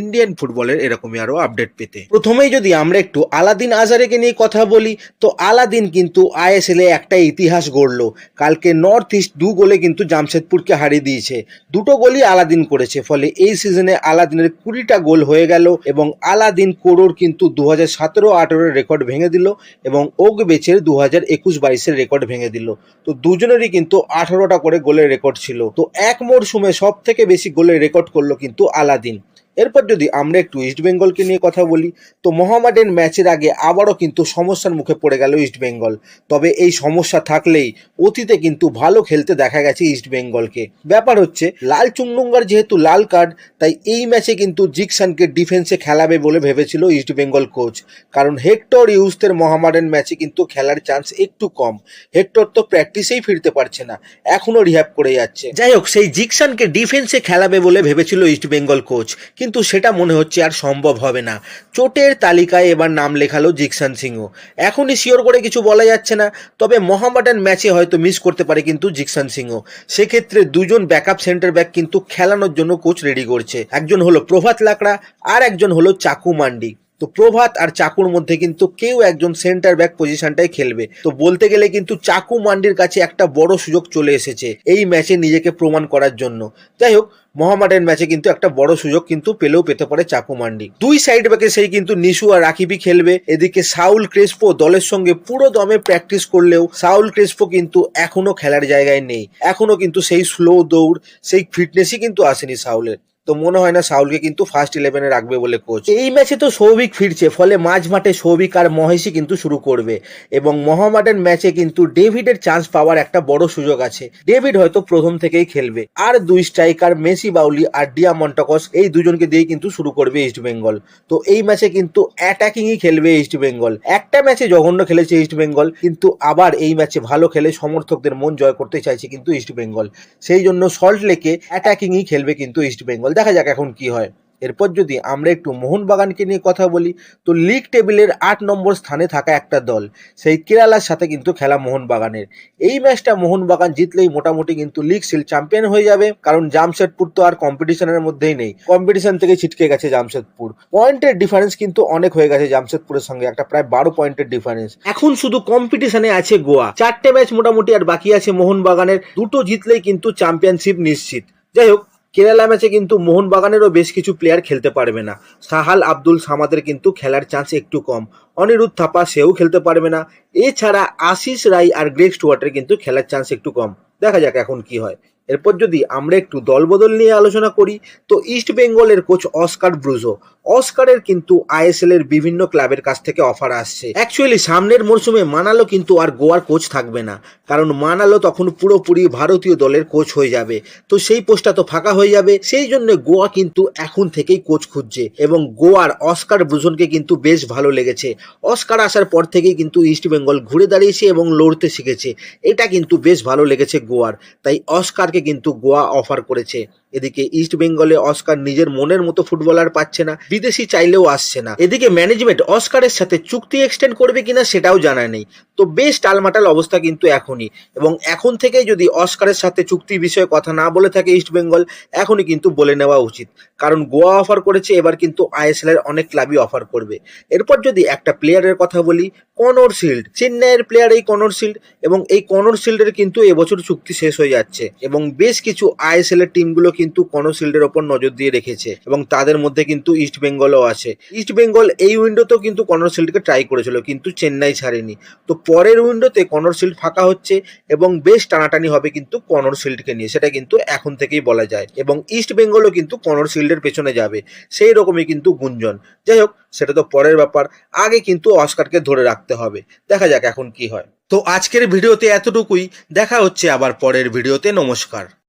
Indian ফুটবলের এরকমই আরও আপডেট পেতে। প্রথমেই যদি আমরা একটু আলাদিন আজারেকে নিয়ে কথা বলি, তো আলাদিন কিন্তু আইএসএল এ একটা ইতিহাস গড়লো। কালকে নর্থ ইস্ট দু গোলে কিন্তু জামশেদপুরকে হারিয়ে দিয়েছে। দুটো গোলই আলাদিন করেছে, ফলে এই সিজনে আলাদিনের কুড়িটা গোল হয়ে গেল এবং আলাদিন কোরোর কিন্তু দু হাজার সতেরো আঠেরোর রেকর্ড ভেঙে দিল এবং ওগ বেচের দু হাজার একুশ বাইশের রেকর্ড ভেঙে দিল। তো দুজনেরই কিন্তু আঠারোটা করে গোলের রেকর্ড ছিল। তো এক মরশুমে সব থেকে বেশি গোলের রেকর্ড করল কিন্তু আলাদিন। এরপর যদি আমরা একটু ইস্ট বেঙ্গলকে নিয়ে কথা বলি, তো মোহামেডান ম্যাচের আগে আবারও কিন্তু সমস্যার মুখে পড়ে গেল ইস্ট বেঙ্গল তবে এই সমস্যা থাকলেই অতীতে কিন্তু ভালো খেলতে দেখা গেছে ইস্ট বেঙ্গলকে ব্যাপার হচ্ছে, লাল চুংডুঙ্গার যেহেতু লাল কার্ড, তাই এই ম্যাচে কিন্তু জিকসানকে ডিফেন্সে খেলাবে বলে ভেবেছিল ইস্ট বেঙ্গল কোচ কারণ হেক্টর ইউসদের মোহামেডান ম্যাচে কিন্তু খেলার চান্স একটু কম। হেক্টর তো প্র্যাকটিসেই ফিরতে পারছে না এখনও রিহ্যাব করে যাচ্ছে। যাই হোক, সেই জিকসানকে ডিফেন্সে খেলাবে বলে ভেবেছিল ইস্ট বেঙ্গল কোচ কিন্তু সেটা মনে হচ্ছে আর সম্ভব হবে না। চোটের তালিকায় এবার নাম লেখালো জিকসান সিংহ এখনই শিওর করে কিছু বলা যাচ্ছে না, তবে মহামাডান ম্যাচে হয়তো মিস করতে পারে কিন্তু জিকসান সিংহ সেক্ষেত্রে দুজন ব্যাকআপ সেন্টার ব্যাক কিন্তু খেলানোর জন্য কোচ রেডি করছে। একজন হলো প্রভাত লাকড়া আর একজন হলো চাকু মান্ডি। তো প্রভাত আর চাকুর মধ্যে কিন্তু কেউ একজন সেন্টার ব্যাক পজিশনটাই খেলবে। তো বলতে গেলে কিন্তু চাকু মান্ডির কাছে একটা বড় সুযোগ চলে এসেছে এই ম্যাচে নিজেকে প্রমাণ করার জন্য। যাই হোক মোহামেডান ম্যাচে কিন্তু একটা বড় সুযোগ কিন্তু পেলেও পেতে পারে চাকু মান্ডি। দুই সাইড ব্যাকে সেই কিন্তু নিশু আর রাকিবি খেলবে। এদিকে সাউল ক্রেসপো দলের সঙ্গে পুরো দমে প্র্যাকটিস করলেও সাউল ক্রেসপো কিন্তু এখনও খেলার জায়গায় নেই। এখনও কিন্তু সেই স্লো দৌড়, সেই ফিটনেসই কিন্তু আসেনি সাউলের। তো মনে হয় না সাউলকে কিন্তু ফার্স্ট ইলেভেনে রাখবে বলে কোচ এই ম্যাচে তো সৌভিক ফিরছে, ফলে মাঝ মাঠে সৌভিক আর মহেশই কিন্তু শুরু করবে। এবং মোহামেডান ম্যাচে কিন্তু ডেভিডের চান্স পাওয়ার একটা বড় সুযোগ আছে। ডেভিড হয়তো প্রথম থেকেই খেলবে। আর দুই স্ট্রাইকার মেসি বাউলি আর ডিয়া মন্টাকস এই দুজনকে দিয়ে কিন্তু শুরু করবে ইস্ট বেঙ্গল তো এই ম্যাচে কিন্তু অ্যাটাকিংই খেলবে ইস্ট বেঙ্গল একটা ম্যাচে জঘন্য খেলেছে ইস্ট বেঙ্গল কিন্তু আবার এই ম্যাচে ভালো খেলে সমর্থকদের মন জয় করতে চাইছে কিন্তু ইস্ট বেঙ্গল সেই জন্য সল্ট লেকে অ্যাটাকিংই খেলবে কিন্তু ইস্ট বেঙ্গল দেখা যাক এখন কি হয়। এরপর যদি আমরা একটু মোহনবাগানকে নিয়ে কথা বলি, তো লিগ টেবিলের আট নম্বর স্থানে থাকা একটা দল, সেই কেরালার সাথে কিন্তু খেলা মোহনবাগানের। এই ম্যাচটা মোহনবাগান জিতলেই মোটামুটি কিন্তু লিগ সিল চ্যাম্পিয়ন হয়ে যাবে, কারণ জামশেদপুর তো আর কম্পিটিশনের মধ্যেই নেই। কম্পিটিশন থেকে ছিটকে গেছে জামশেদপুর। পয়েন্টের ডিফারেন্স কিন্তু অনেক হয়ে গেছে জামশেদপুরের সঙ্গে, একটা প্রায় বারো পয়েন্টের ডিফারেন্স এখন শুধু কম্পিটিশনে আছে গোয়া। চারটে ম্যাচ মোটামুটি আর বাকি আছে মোহনবাগানের। দুটো জিতলেই কিন্তু চ্যাম্পিয়নশিপ নিশ্চিত। যাই হোক কেরালা ম্যাচে কিন্তু মোহনবাগানেরও বেশ কিছু প্লেয়ার খেলতে পারবে না। সাহাল আব্দুল সামাদের কিন্তু খেলার চান্স একটু কম। অনিরুদ্ধ থাপা সেও খেলতে পারবে না। এছাড়া আশিস রাই আর গ্রেক স্টুয়ার্টের কিন্তু খেলার চান্স একটু কম। দেখা যাক এখন কি হয়। এরপর যদি আমরা একটু দলবদল নিয়ে আলোচনা করি, তো ইস্ট বেঙ্গলের কোচ অস্কার ব্রুজো অস্কারের কিন্তু আইএসএল এর বিভিন্ন ক্লাবের কাছ থেকে অফার আসছে। অ্যাকচুয়ালি সামনের মরশুমে মানালো কিন্তু আর গোয়ার কোচ থাকবে না। কারণ মানালো তখন পুরোপুরি ভারতীয় দলের কোচ হয়ে যাবে। তো সেই পোস্টটা তো ফাঁকা হয়ে যাবে। সেই জন্য গোয়া কিন্তু এখন থেকেই কোচ খুঁজছে। এবং গোয়ার অস্কার ব্রুজনকে কিন্তু বেশ ভালো লেগেছে। অস্কার আসার পর থেকেই কিন্তু ইস্ট বেঙ্গল ঘুরে দাঁড়িয়েছে এবং লড়তে শিখেছে। এটা কিন্তু বেশ ভালো লেগেছে গোয়ার। তাই অস্কারকে কিন্তু গোয়া অফার করেছে। এদিকে ইস্ট বেঙ্গলে অস্কার নিজের মনের মতো ফুটবলার পাচ্ছে না, বিদেশি চাইলেও আসছে না। এদিকে ম্যানেজমেন্ট অস্কারের সাথে চুক্তি এক্সটেন্ড করবে কিনা সেটাও জানা নেই। তো বেশ টালমাটাল অবস্থা কিন্তু এখনই। এবং এখন থেকেই যদি অস্কারের সাথে চুক্তি বিষয়ে কথা না বলে থাকে ইস্ট বেঙ্গল এখনই কিন্তু বলে নেওয়া উচিত। কারণ গোয়া অফার করেছে, এবার কিন্তু আইএসএল এর অনেক ক্লাবই অফার করবে। এরপর যদি একটা প্লেয়ারের কথা বলি কনর শিল্ড চেন্নাইয়ের প্লেয়ার এই কনর শিল্ড এবং এই কনর শিল্ডের কিন্তু এবছর চুক্তি শেষ হয়ে যাচ্ছে। এবং বেশ কিছু আইএসএল এর টিমগুলো কিন্তু কনর শিল্ডের ওপর নজর দিয়ে রেখেছে এবং তাদের মধ্যে কিন্তু ইস্ট বেঙ্গলও আছে। ইস্ট বেঙ্গল এই উইন্ডোতেও কিন্তু কনর শিল্ডকে ট্রাই করেছিল, কিন্তু চেন্নাই ছাড়েনি। তো পরের উইন্ডোতে কনর শিল্ড ফাঁকা হচ্ছে এবং বেশ টানাটানি হবে কিন্তু কনর শিল্ডকে নিয়ে, সেটা কিন্তু এখন থেকেই বলা যায়। এবং ইস্ট বেঙ্গলও কিন্তু কনর শিল্ডের পেছনে যাবে, সেই রকমই কিন্তু গুঞ্জন। যাই হোক, সেটা তো পরের ব্যাপার। আগে কিন্তু অস্কারকে ধরে রাখতে হবে। দেখা যাক এখন কি হয়। তো আজকের ভিডিওতে এতটুকুই। দেখা হচ্ছে আবার পরের ভিডিওতে। নমস্কার।